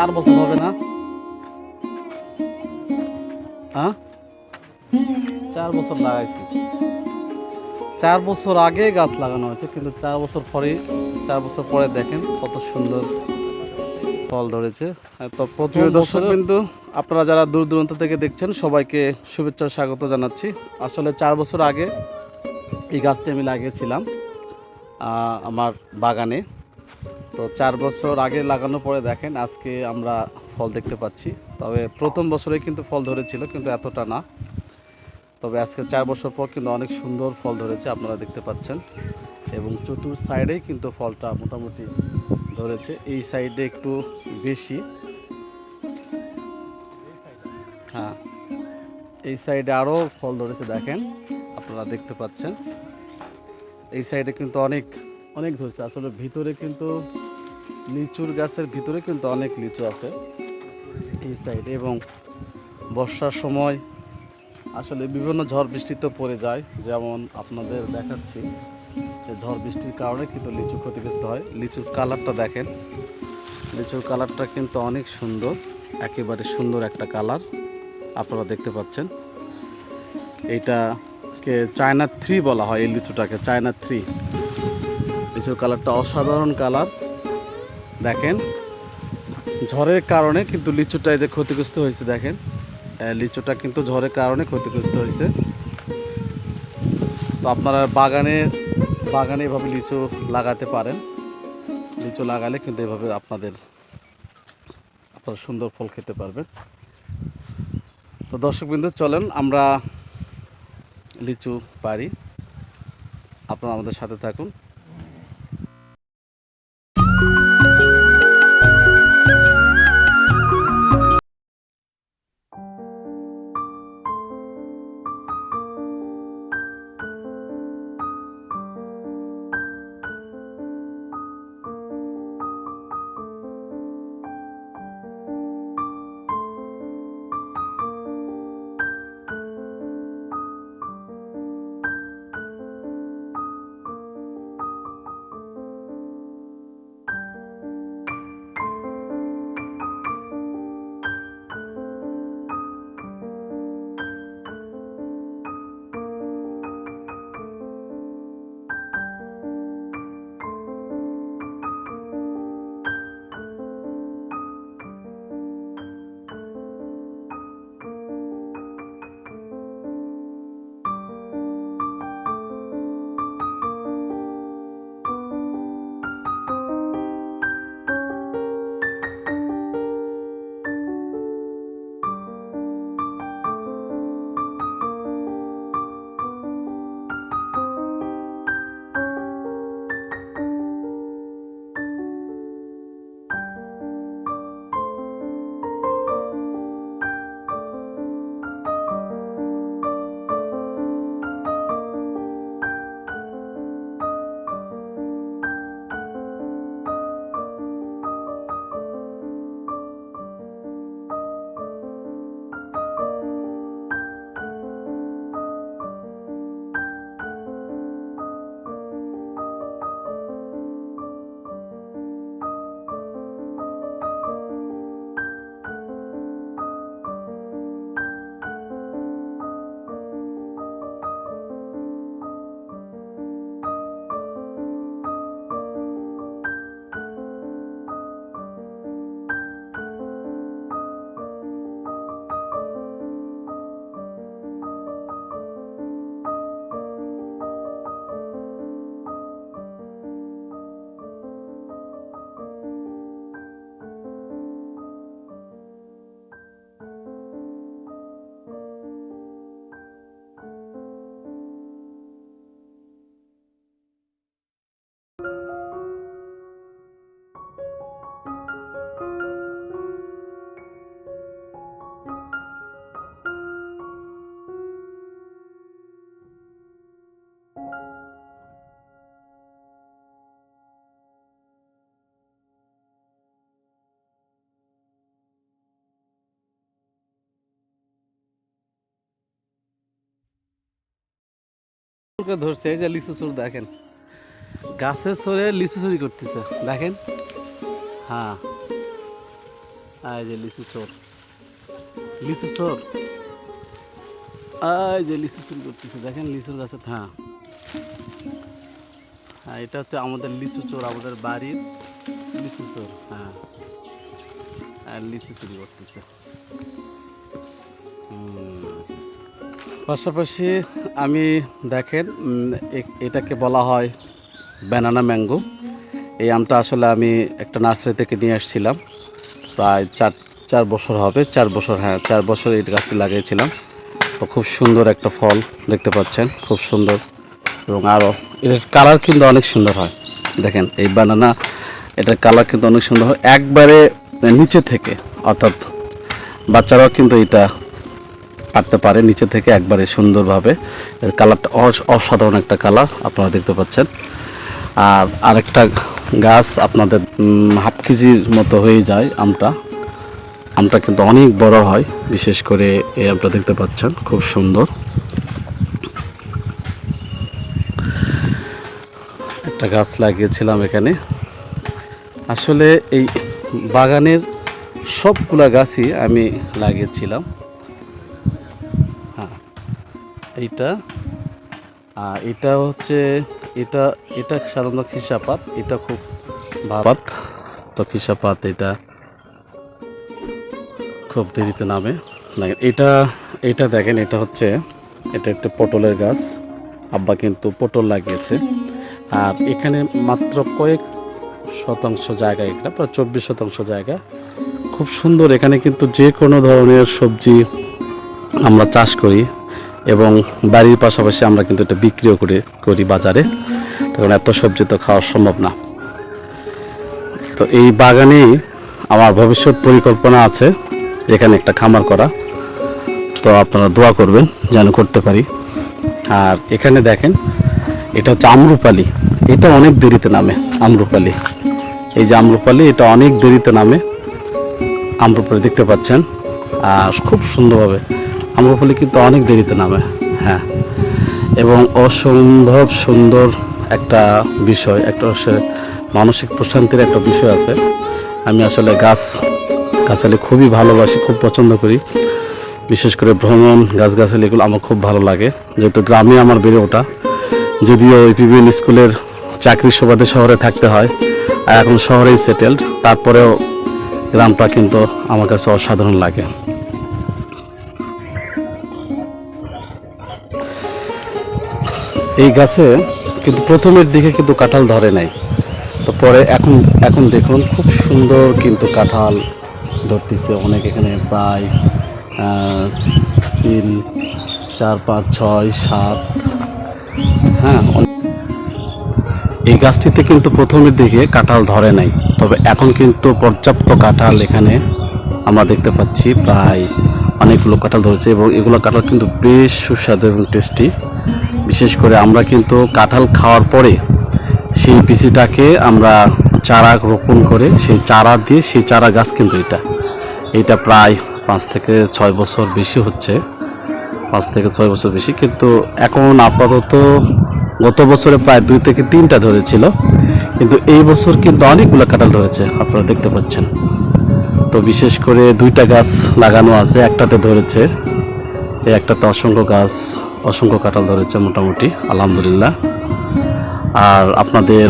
চার বছর হবে না? হ্যাঁ? চার বছর লাগাইছি। চার বছর আগে গাছ লাগানো হয়েছে কিন্তু চার বছর পরে চার বছর পরে দেখেন কত সুন্দর ফল ধরেছে। তো প্রথম দর্শক কিন্তু আপনারা যারা দূর দূরান্ত থেকে দেখছেন সবাইকে শুভেচ্ছা স্বাগত জানাচ্ছি। আসলে চার বছর আগে এই গাছটি আমি লাগিয়েছিলাম আমার বাগানে। তো চার বছর আগে লাগানোর পরে দেখেন, আজকে আমরা ফল দেখতে পাচ্ছি। তবে প্রথম বছরে কিন্তু ফল ধরেছিল, কিন্তু এতটা না। তবে আজকে চার বছর পর কিন্তু অনেক সুন্দর ফল ধরেছে, আপনারা দেখতে পাচ্ছেন। এবং চতুর সাইডেই কিন্তু ফলটা মোটামুটি ধরেছে, এই সাইডে একটু বেশি। হ্যাঁ এই সাইডে আরও ফল ধরেছে, দেখেন, আপনারা দেখতে পাচ্ছেন। এই সাইডে কিন্তু অনেক অনেক ধরেছে। আসলে ভিতরে কিন্তু লিচুর গাছের ভিতরে কিন্তু অনেক লিচু আছে এই সাইডে এবং বর্ষার সময় আসলে বিভিন্ন ঝড় বৃষ্টি তো পড়ে যায়। যেমন আপনাদের দেখাচ্ছি যে ঝড় বৃষ্টির কারণে কিন্তু লিচু ক্ষতিগ্রস্ত হয়। লিচুর কালারটা দেখেন। লিচুর কালারটা কিন্তু অনেক সুন্দর, একেবারে সুন্দর একটা কালার আপনারা দেখতে পাচ্ছেন। এইটাকে চায়না থ্রি বলা হয় এই লিচুটাকে, চায়না থ্রি। লিচুর কালারটা অসাধারণ কালার। দেখেন, ঝড়ের কারণে কিন্তু লিচুটা এই যে ক্ষতিগ্রস্ত হয়েছে, দেখেন। লিচুটা কিন্তু ঝড়ের কারণে ক্ষতিগ্রস্ত হয়েছে। তো আপনারা বাগানে বাগানে এভাবে লিচু লাগাতে পারেন। লিচু লাগালে কিন্তু এভাবে আপনাদের, আপনারা সুন্দর ফল খেতে পারবেন। তো দর্শকবৃন্দ, চলেন আমরা লিচু পারি আপনারা আমাদের সাথে থাকুন। ধরছে? এই যে লিচু চুর, দেখেন। লিচু চুরি করতেছে, দেখেন। হ্যাঁ। এই যে লিচু চোর। লিচু চোর। এই যে লিচু চুরি করতেছে, দেখেন লিচুর গাছে হ্যাঁ। হ্যাঁ এটা হচ্ছে আমাদের লিচু চোর, আমাদের বাড়ির লিচু চোর হ্যাঁ। আর লিচু চুরি করতেছে। হুম। পাশাপাশি আমি দেখেন এটাকে বলা হয় ব্যানানা ম্যাঙ্গো এই আমটা আসলে আমি একটা নার্সারি থেকে নিয়ে আসছিলাম। প্রায় চার চার বছর হবে, চার বছর হ্যাঁ চার বছর এই গাছটি লাগিয়েছিলাম। তো খুব সুন্দর একটা ফল দেখতে পাচ্ছেন, খুব সুন্দর। এবং আরও এর কালার কিন্তু অনেক সুন্দর হয়। দেখেন, এই বানানা এটার কালার কিন্তু অনেক সুন্দর হয়। একবারে নিচে থেকে, অর্থাৎ বাচ্চারাও কিন্তু এটা পারতে পারে। নিচে থেকে একবারে সুন্দরভাবে এর কালারটা অস- অসাধারণ একটা কালার আপনারা দেখতে পাচ্ছেন। আর আরেকটা গাছ আপনাদের হাফ কেজির মতো হয়ে যায় আমটা। আমটা কিন্তু অনেক বড় হয়, বিশেষ করে এই আমটা দেখতে পাচ্ছেন, খুব সুন্দর। একটা গাছ লাগিয়েছিলাম এখানে। আসলে এই বাগানের সবগুলা গাছই আমি লাগিয়েছিলাম। এইটা। আর এটা হচ্ছে, এটা এটা সাধারণত খিসাপাত, এটা খুব ভাবাত তো খিসাপাত এটা খুব দেরিতে নামে। দেখেন, এটা এটা দেখেন, এটা হচ্ছে, এটা একটা পটলের গাছ। আব্বা কিন্তু পটল লাগিয়েছে। আর এখানে মাত্র কয়েক শতাংশ জায়গা এটা, প্রায় চব্বিশ শতাংশ জায়গা। খুব সুন্দর, এখানে কিন্তু যে কোনো ধরনের সবজি আমরা চাষ করি। এবং বাড়ির পাশাপাশি আমরা কিন্তু এটা বিক্রিও করে, করি বাজারে। কারণ এত সবজি তো খাওয়া সম্ভব না। তো এই বাগানেই আমার ভবিষ্যৎ পরিকল্পনা আছে, এখানে একটা খামার করা। তো আপনারা দোয়া করবেন যেন করতে পারি। আর এখানে দেখেন, এটা হচ্ছে আমরুপালি। এটা অনেক দেরিতে নামে, আমরুপালি। এই যে আমরুপালি, এটা অনেক দেরিতে নামে। আমরুপালি দেখতে পাচ্ছেন। আর খুব সুন্দরভাবে আমরুপালি কিন্তু অনেক দেরিতে নামে। হ্যাঁ। এবং অসম্ভব সুন্দর একটা বিষয়, একটা মানসিক প্রশান্তির একটা বিষয় আছে। আমি আসলে গাছ, গাছালি খুবই ভালোবাসি, খুব পছন্দ করি। বিশেষ করে ভ্রমণ, গাছগাছালি এগুলো আমার খুব ভালো লাগে। যেহেতু গ্রামে আমার বেড়ে ওঠা, যদিও ওই পিবিএন স্কুলের চাকরির সুবাদে শহরে থাকতে হয়, আর এখন শহরেই সেটেলড তারপরেও গ্রামটা কিন্তু আমার কাছে অসাধারণ লাগে। এই গাছে কিন্তু প্রথমের দিকে কিন্তু কাঁঠাল ধরে নাই। তো পরে এখন এখন দেখুন খুব সুন্দর কিন্তু কাঁঠাল ধরতেছে। অনেক এখানে প্রায় তিন, চার, পাঁচ, ছয়, সাত হ্যাঁ এই গাছটিতে কিন্তু প্রথমের দিকে কাঁঠাল ধরে নাই। তবে এখন কিন্তু পর্যাপ্ত কাঁঠাল এখানে আমরা দেখতে পাচ্ছি। প্রায় অনেকগুলো কাঁঠাল ধরেছে এবং এগুলো কাঁঠাল কিন্তু বেশ সুস্বাদু এবং টেস্টি। বিশেষ করে আমরা কিন্তু কাঁঠাল খাওয়ার পরে সেই পিসিটাকে আমরা চারা রোপণ করে সেই চারা দিয়ে সেই চারা গাছ কিন্তু এটা এটা প্রায় পাঁচ থেকে ছয় বছর বেশি হচ্ছে, পাঁচ থেকে ছয় বছর বেশি। কিন্তু এখন আপাতত গত বছরে প্রায় দুই থেকে তিনটা ধরেছিল, কিন্তু এই বছর কিন্তু অনেকগুলো কাঁঠাল ধরেছে, আপনারা দেখতে পাচ্ছেন। তো বিশেষ করে দুইটা গাছ লাগানো আছে, একটাতে ধরেছে, এই একটাতে অসংখ্য গাছ অসংখ্য কাঁঠাল ধরেছে মোটামুটি, আলহামদুলিল্লাহ। আর আপনাদের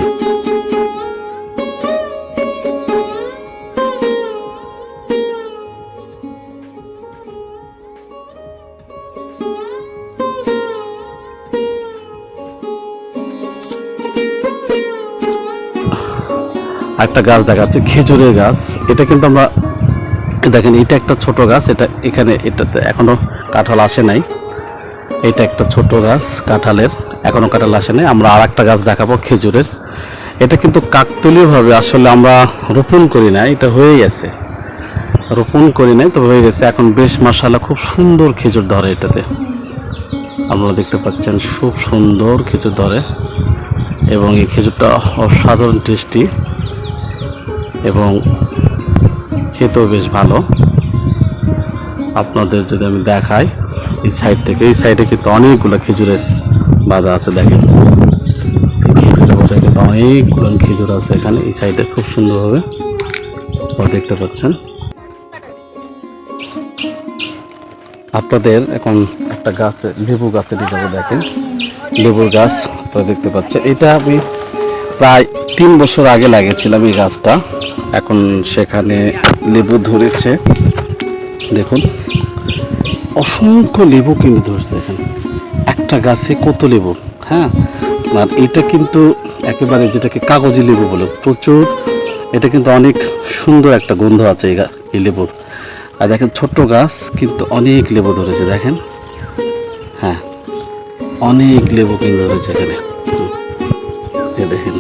একটা গাছ দেখাচ্ছে, খেজুরের গাছ। এটা কিন্তু আমরা দেখেন, এটা একটা ছোট গাছ, এটা এখানে, এটাতে এখনও কাঁঠাল আসে নাই। এটা একটা ছোট গাছ, কাঁঠালের। এখনও কাঁঠাল আসে নাই আমরা আর একটা গাছ দেখাবো, খেজুরের। এটা কিন্তু কাকতলীয়ভাবে আসলে আমরা রোপণ করি না, এটা হয়ে গেছে। রোপণ করি নাই, তবে হয়ে গেছে। এখন বেশ মাসালা খুব সুন্দর খেজুর ধরে এটাতে। আপনারা দেখতে পাচ্ছেন, খুব সুন্দর খেজুর ধরে। এবং এই খেজুরটা অসাধারণ টেস্টি এবং খেতেও বেশ ভালো। আপনাদের যদি আমি দেখাই এই সাইড থেকে, এই সাইডে কিন্তু অনেকগুলো খেজুরের বাধা আছে, দেখেন। খেজুরের বাধা কিন্তু অনেকগুলো খেজুর আছে এখানে, এই সাইডে খুব সুন্দরভাবে দেখতে পাচ্ছেন। আপনাদের এখন একটা গাছ, লেবু গাছের দিকে দেখেন। লেবুর গাছ, আপনারা দেখতে পাচ্ছেন। এটা আমি প্রায় তিন বছর আগে লাগিয়েছিলাম এই গাছটা। এখন সেখানে লেবু ধরেছে। দেখুন। অসংখ্য লেবু কিন্তু ধরেছে এখানে। একটা গাছে কত লেবু হ্যাঁ? আর এটা কিন্তু একেবারে যেটাকে কাগজি লেবু বলে, প্রচুর। এটা কিন্তু অনেক সুন্দর একটা গন্ধ আছে এই লেবুর। আর দেখেন ছোট্ট গাছ কিন্তু অনেক লেবু ধরেছে, দেখেন? হ্যাঁ অনেক লেবু কিন্তু ধরেছে এখানে। দেখেন।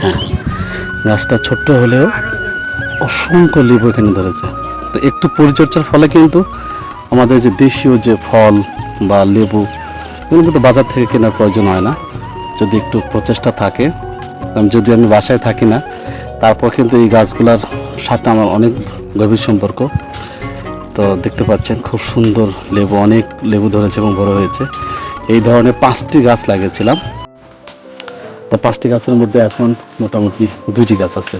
হ্যাঁ গাছটা ছোট্ট হলেও অসংখ্য লেবু এখানে ধরেছে। তো একটু পরিচর্যার ফলে কিন্তু আমাদের যে দেশীয় যে ফল বা লেবু, এগুলো কিন্তু বাজার থেকে কেনার প্রয়োজন হয় না। যদি একটু প্রচেষ্টা থাকে যদি আমি বাসায় থাকি না, তারপর কিন্তু এই গাছগুলোর সাথে আমার অনেক গভীর সম্পর্ক। তো দেখতে পাচ্ছেন, খুব সুন্দর লেবু, অনেক লেবু ধরেছে এবং বড় হয়েছে। এই ধরনের পাঁচটি গাছ লাগিয়েছিলাম। তো পাঁচটি গাছের মধ্যে এখন মোটামুটি দুইটি গাছ আছে।